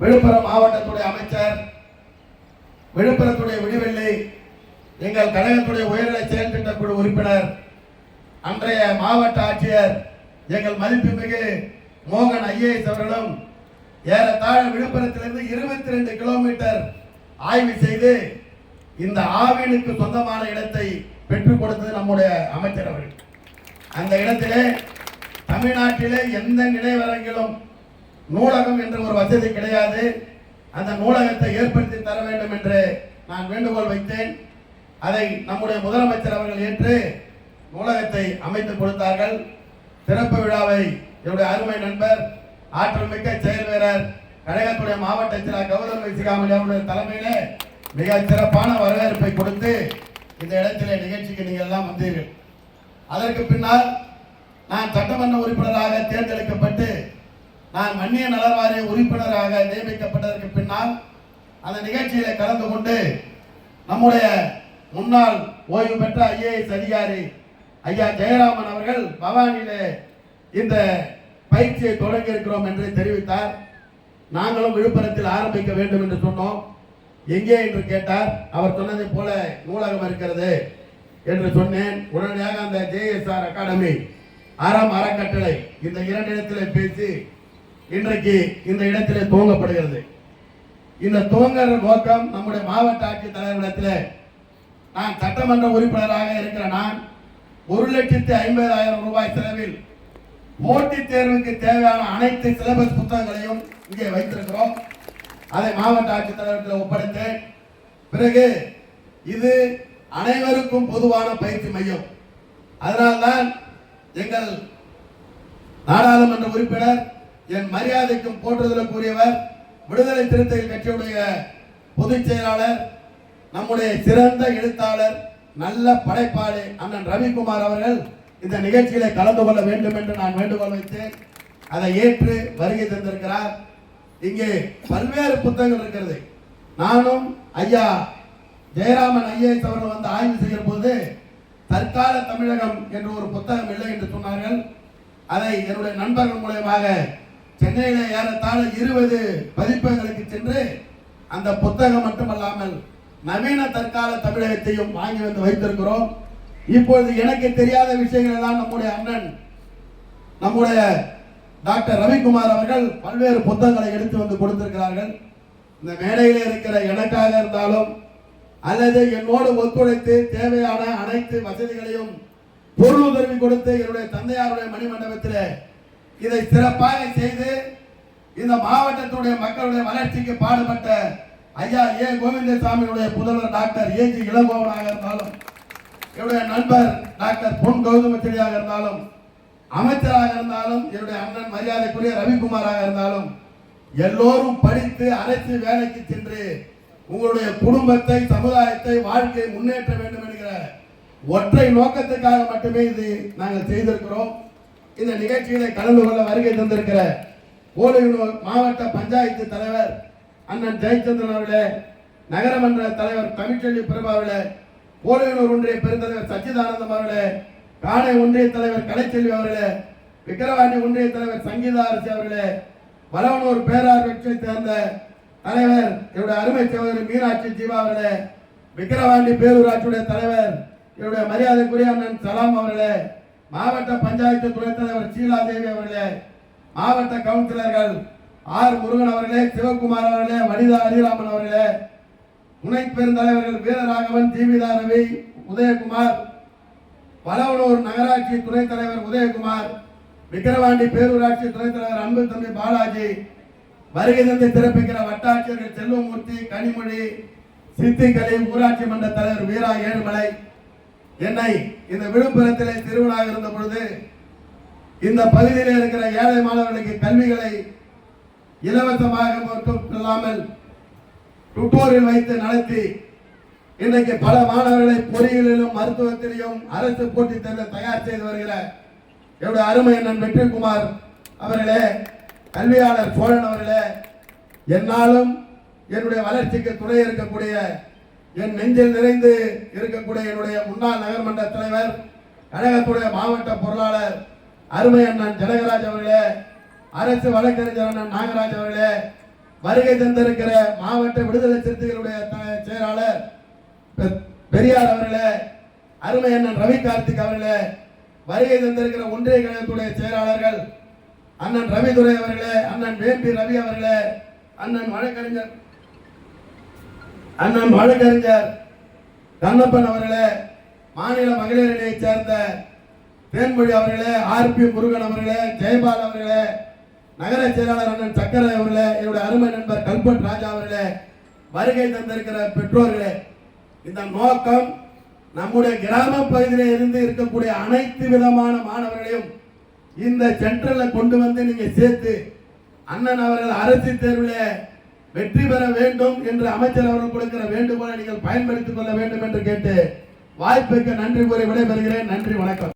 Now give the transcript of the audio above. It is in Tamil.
விழுப்புரம் மாவட்டத்துடைய அமைச்சர் விழுப்புரத்துடைய விடிவெள்ளி எங்கள் கழகத்துடைய உயர்நிலை செயல் குழு உறுப்பினர் அன்றைய மாவட்ட ஆட்சியர் எங்கள் மதிப்புமிகு மோகன் ஐஏஎஸ் அவர்களும் ஏறத்தாழ விழுப்புரத்திலிருந்து இருபத்தி ரெண்டு கிலோமீட்டர் ஆய்வு செய்து இந்த ஆவினுக்கு சொந்தமான இடத்தை பெற்றுக் கொடுத்தது நம்முடைய அமைச்சர் அவர்கள். அந்த இடத்திலே தமிழ்நாட்டிலே எந்த நினைவரங்கிலும் நூலகம் என்ற ஒரு வசதி கிடையாது. அந்த நூலகத்தை ஏற்படுத்தி தர வேண்டும் என்று நான் வேண்டுகோள் வைத்தேன். அதை நம்முடைய முதலமைச்சர் அவர்கள் ஏற்று நூலகத்தை அமைத்து கொடுத்தார்கள். திறப்பு விழாவை என்னுடைய அருமை நண்பர் ஆற்றல் மிக்க செயல் வீரர் கழகத்துடைய மாவட்ட செயலர் கௌதம் வைசிகாமலி அவருடைய தலைமையிலே மிக சிறப்பான வரவேற்பை கொடுத்து இந்த இடத்திலே நிகழ்ச்சிக்கு நீங்கள் எல்லாம் வந்தீர்கள். அதற்கு பின்னால் நான் சட்டமன்ற உறுப்பினராக தேர்ந்தெடுக்கப்பட்டு நான் மன்னிய நலவாரிய உறுப்பினராக நியமிக்கப்பட்டதற்கு பின்னால் அந்த நிகழ்ச்சியில கலந்து கொண்டு நம்முடைய முன்னாள் ஓய்வு பெற்ற ஐஏஎஸ் அதிகாரி ஐயா ஜெயராமன் அவர்கள் பவானியிலே இந்த பயிற்சியை தொடங்கி இருக்கிறோம் என்று தெரிவித்தார். நாங்களும் விழுப்புரத்தில் ஆரம்பிக்க வேண்டும் என்று சொன்னோம். எங்கே என்று கேட்டார். அவர் சொன்னதை போல நூலகம் இருக்கிறது என்று சொன்னேன். உடனடியாக அந்த ஜேஎஸ்ஆர் அகாடமி அறம் அறக்கட்டளை இந்த இரண்டு இடத்திலே பேசி இன்றைக்கு இந்த இடத்திலே துவங்கப்படுகிறது. இந்த துவங்குற நோக்கம் நம்முடைய மாவட்ட ஆட்சித் தலைவரிடத்தில் நான் சட்டமன்ற உறுப்பினராக இருக்கிற நான் ஒரு லட்சத்தி ஐம்பதாயிரம் ரூபாய் செலவில் போட்டித் தேர்வுக்கு தேவையான அனைத்து சிலபஸ் புத்தகங்களையும் இங்கே வைத்திருக்கிறோம். அதை மாவட்ட ஆட்சித்தலைவரத்தில் ஒப்படைத்தேன். பிறகு இது அனைவருக்கும் பொதுவான பயிற்சி மையம். அதனால்தான் எங்கள் நாடாளுமன்ற உறுப்பினர் என் மரியாதைக்கும் போற்றுதலுக்குரியவர் விடுதலை சிறுத்தைகள் கட்சியுடைய பொதுச் செயலாளர் நம்முடைய சிறந்த எழுத்தாளர் நல்ல படைப்பாளி அண்ணன் ரவிக்குமார் அவர்கள் இந்த நிகழ்ச்சியில கலந்து கொள்ள வேண்டும் என்று நான் வேண்டுகோள் வைத்தேன். அதை ஏற்று வருகை தந்திருக்கிறார். இங்கே பல்வேறு புத்தகங்கள் இருக்கிறது. நானும் ஐயா ஜெயராமன் ஐஏஎஸ் அவர்கள் வந்து ஆய்வு செய்கிற போது தற்கால தமிழகம் என்ற ஒரு புத்தகம் இல்லை என்று சொன்னார்கள். அதை என்னுடைய நண்பர்கள் மூலயமாக சென்னையில ஏறத்தாழ இருபது பதிப்பகங்களுக்கு சென்று அந்த புத்தகம் மட்டுமல்லாமல் நவீன தற்கால தமிழகத்தையும் வாங்கி வந்து வைத்திருக்கிறோம். இப்பொழுது எனக்கு தெரியாத விஷயங்கள் எல்லாம் நம்முடைய அண்ணன் நம்முடைய டாக்டர் ரவிக்குமார் அவர்கள் பல்வேறு புத்தகங்களை எடுத்து வந்து கொடுத்திருக்கிறார்கள். இந்த மேடையில் இருக்கிற எனக்காக இருந்தாலும் அல்லது என்னோடு ஒத்துழைத்து தேவையான அனைத்து வசதிகளையும் பொருள் உதவி கொடுத்து என்னுடைய தந்தையாருடைய மணிமண்டபத்தில் இதை சிறப்பாக செய்து இந்த மாவட்டத்துடைய மக்களுடைய வளர்ச்சிக்கு பாடுபட்ட ஐயா ஏ கோவிந்தசாமியுடைய புதல்வர் டாக்டர் ஏஜி இளங்கோவனாக இருந்தாலும் என்னுடைய நண்பர் டாக்டர் பொன் கௌதமச்செடியாக இருந்தாலும் அமைச்சராக இருந்தாலும் என்னுடைய அண்ணன் மரியாதைக்குரிய ரவிக்குமாராக இருந்தாலும் எல்லோரும் படித்து அரசு வேலைக்கு சென்று உங்களுடைய குடும்பத்தை சமுதாயத்தை வாழ்க்கையை முன்னேற்ற வேண்டும் என்கிற ஒற்றை நோக்கத்துக்காக மட்டுமே இது நாங்கள் செய்திருக்கிறோம். இந்த நிகழ்ச்சியில கலந்து கொள்ள வருகை தந்திருக்கிற கோடையூர் மாவட்ட பஞ்சாயத்து தலைவர் அண்ணன் ஜெயச்சந்திரன் அவர்களே நகரமன்ற தலைவர் தமிழ்ச்செல்வி பிரபு அவர்களே கோடையூர் ஒன்றிய பெருந்தலைவர் சச்சிதானந்தம் அவர்களே காணை ஒன்றிய தலைவர் கலைச்செல்வி அவர்களே விக்கிரவாண்டி ஒன்றிய தலைவர் சங்கீதா அரசி அவர்களே வளவனூர் கட்சியை சேர்ந்த தலைவர் என்னுடைய அருமை சகோதரி மீனாட்சி ஜீவா அவர்களே விக்கிரவாண்டி பேரூராட்சியுடைய தலைவர் என்னுடைய மரியாதைக்குரிய அண்ணன் சலாம் அவர்களே மாவட்ட பஞ்சாயத்து துணைத் தலைவர் சீலாதேவி அவர்களே மாவட்ட கவுன்சிலர்கள் ஆர் முருகன் அவர்களே சிவகுமார் அவர்களே வனிதா ஹரிராமன் அவர்களே துணை பெருந்தலைவர்கள் வீரராகவன் தீபிதா ரவி உதயகுமார் பலவனூர் நகராட்சி துணைத் தலைவர் உதயகுமார் விக்கிரவாண்டி பேரூராட்சி துணைத் தலைவர் அன்பு தம்பி பாலாஜி வருகை தந்து சிறப்பிக்கிற வட்டாட்சியர்கள் செல்வமூர்த்தி கனிமொழி சித்திகலி ஊராட்சி மன்ற தலைவர் வீரா ஏழுமலை என்னை இந்த விழுப்புரத்திலே திருவிழாக இருந்த பொழுது இந்த பகுதியில் இருக்கிற ஏழை மாணவர்களுக்கு கல்விகளை இலவசமாக மட்டும் இல்லாமல் டுட்டோரில் வைத்து நடத்தி இன்றைக்கு பல மாணவர்களை பொறியியலிலும் மருத்துவத்திலையும் அரசு போட்டித் தேர்வில் தயார் செய்து வருகிற என்னுடைய அருமை அண்ணன் வெற்றிக்குமார் அவர்களே கல்வியாளர் சோழன் அவர்களே என்னாலும் என்னுடைய வளர்ச்சிக்கு துணை இருக்கக்கூடிய என் நெஞ்சில் நிறைந்து இருக்கக்கூடிய என்னுடைய முன்னாள் நகர்மன்ற தலைவர் கழகத்துடைய மாவட்ட பொருளாளர் அருமை அண்ணன் ஜனகராஜ் அவர்களே அரசு வழக்கறிஞர் அண்ணன் நாகராஜ் அவர்களே வருகை தந்திருக்கிற மாவட்ட விடுதலை சிறுத்தைகளுடைய த- செயலாளர் பெ- பெரியார் அவர்களே அருமை அண்ணன் ரவி கார்த்திக் அவர்களே வருகை தந்திருக்கிற ஒன்றிய கழகத்துடைய செயலாளர்கள் அண்ணன் ரவிதுரை அவர்களே அண்ணன் வேம்பி ரவி அவர்களே அண்ணன் வழக்கறிஞர் அண்ணன் வழக்கறிஞர் கண்ணப்பன் அவர்களே மாநில மகளிர் அணியைச் சேர்ந்த தேன்மொழி அவர்களே ஆர்பி முருகன் அவர்களே ஜெயபால் அவர்களே நகர செயலாளர் அண்ணன் சக்கரை அவர்களே என்னுடைய அருமை நண்பர் கல்பட் ராஜா அவர்களே வருகை தந்திருக்கிற பெற்றோர்களே இந்த நோக்கம் நம்முடைய கிராம பகுதியில இருந்து இருக்கக்கூடிய அனைத்து விதமான மாணவர்களையும் இந்த சென்டர்ல கொண்டு வந்து நீங்க சேர்த்து அண்ணன் அவர்கள் அரசு தேர்வில் வெற்றி பெற வேண்டும் என்று அமைச்சர் அவர்கள் கொடுக்கிற வேண்டுகோளை நீங்கள் பயன்படுத்திக் கொள்ள வேண்டும் என்று கேட்டு வாய்ப்புக்கு நன்றி கூறி விடைபெறுகிறேன். நன்றி வணக்கம்.